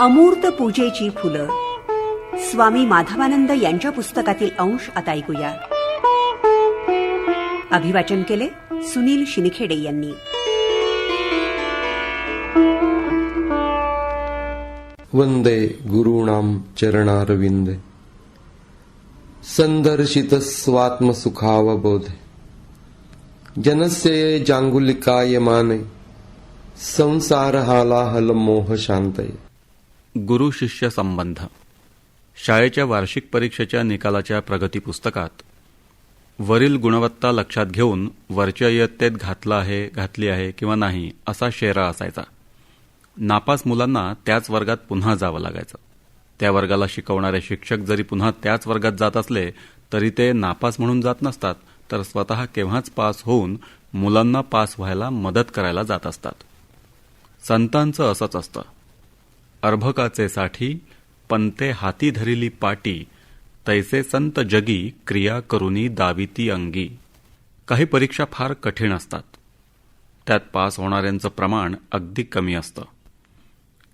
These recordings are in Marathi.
अमूर्त पूजेची फुलं. स्वामी माधवानंद यांच्या पुस्तकातील अंश आता ऐकूया. अभिवाचन केले सुनील शिनखेडे यांनी. वंदे गुरूणां चरणारविन्दे सन्दर्शित स्वात्मसुखावबोधे जनस्य ये जाङ्गुलिकायमाने संसारहालाहल मोह शान्तये गुरु शिष्य संबंध. शाळेच्या वार्षिक परीक्षेच्या निकालाच्या प्रगती पुस्तकात वरील गुणवत्ता लक्षात घेऊन वरच्या इयत्तेत घातला आहे घातली आहे किंवा नाही असा शेरा असायचा. नापास मुलांना त्याच वर्गात पुन्हा जावं लागायचं. त्या वर्गाला शिकवणारे शिक्षक जरी पुन्हा त्याच वर्गात जात असले तरी ते नापास म्हणून जात नसतात तर स्वतः केव्हाच पास होऊन मुलांना पास व्हायला मदत करायला जात असतात. संतांचं असंच असतं. अर्भकाचे साठी पंते हाती धरिली पाटी तैसे संत जगी क्रिया करुनी दाविती अंगी. काही परीक्षा फार कठीण असतात. त्यात पास होणाऱ्यांचं प्रमाण अगदी कमी असतं.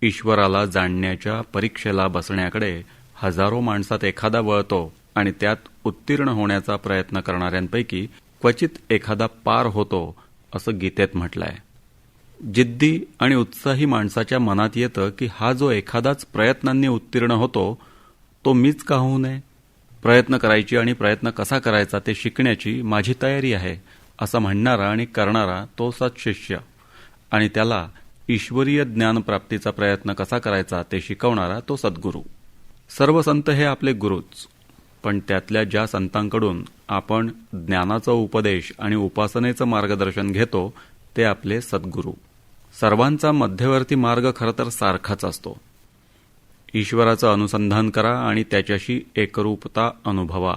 ईश्वराला जाणण्याच्या परीक्षेला बसण्याकडे हजारो माणसात एखादा वळतो आणि त्यात उत्तीर्ण होण्याचा प्रयत्न करणाऱ्यांपैकी क्वचित एखादा पार होतो असं गीतेत म्हटलंय. जिद्दी आणि उत्साही माणसाच्या मनात येतं की हा जो एखादाच प्रयत्नांनी उत्तीर्ण होतो तो मीच का होऊ नये? प्रयत्न करायची आणि प्रयत्न कसा करायचा ते शिकण्याची माझी तयारी आहे असं म्हणणारा आणि करणारा तो सत्शिष्य आणि त्याला ईश्वरीय ज्ञानप्राप्तीचा प्रयत्न कसा करायचा ते शिकवणारा तो सद्गुरू. सर्व संत हे आपले गुरुच पण त्यातल्या ज्या संतांकडून आपण ज्ञानाचा उपदेश आणि उपासनेचं मार्गदर्शन घेतो ते आपले सद्गुरू. सर्वांचा मध्यवर्ती मार्ग खरं तर सारखाच असतो. ईश्वराचं अनुसंधान करा आणि त्याच्याशी एकरूपता अनुभवा.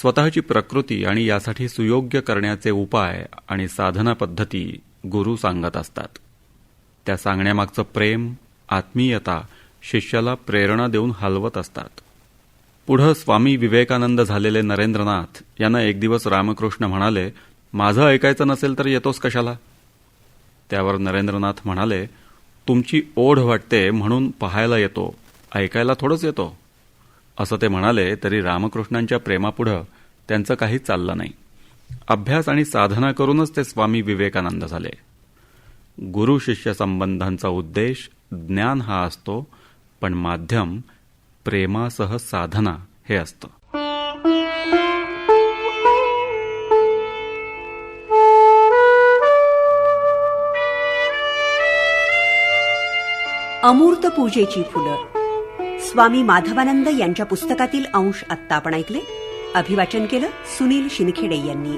स्वतःची प्रकृती आणि यासाठी सुयोग्य करण्याचे उपाय आणि साधना पद्धती गुरु सांगत असतात. त्या सांगण्यामागचं प्रेम आत्मीयता शिष्याला प्रेरणा देऊन हलवत असतात. पुढं स्वामी विवेकानंद झालेले नरेंद्रनाथ यांना एक दिवस रामकृष्ण म्हणाले माझं ऐकायचं नसेल तर येतोस कशाला? त्यावर नरेंद्रनाथ म्हणाले तुमची ओढ वाटते म्हणून पाहायला येतो ऐकायला थोडंच येतो. असं ते म्हणाले तरी रामकृष्णांच्या प्रेमापुढं त्यांचं काही चाललं नाही. अभ्यास आणि साधना करूनच ते स्वामी विवेकानंद झाले. गुरु शिष्य संबंधांचा उद्देश ज्ञान हा असतो पण माध्यम प्रेमासह साधना हे असतं. अमूर्त पूजेची फुलं. स्वामी माधवानंद यांच्या पुस्तकातील अंश आत्ता आपण ऐकले. अभिवाचन केलं सुनील शिनखेडे यांनी.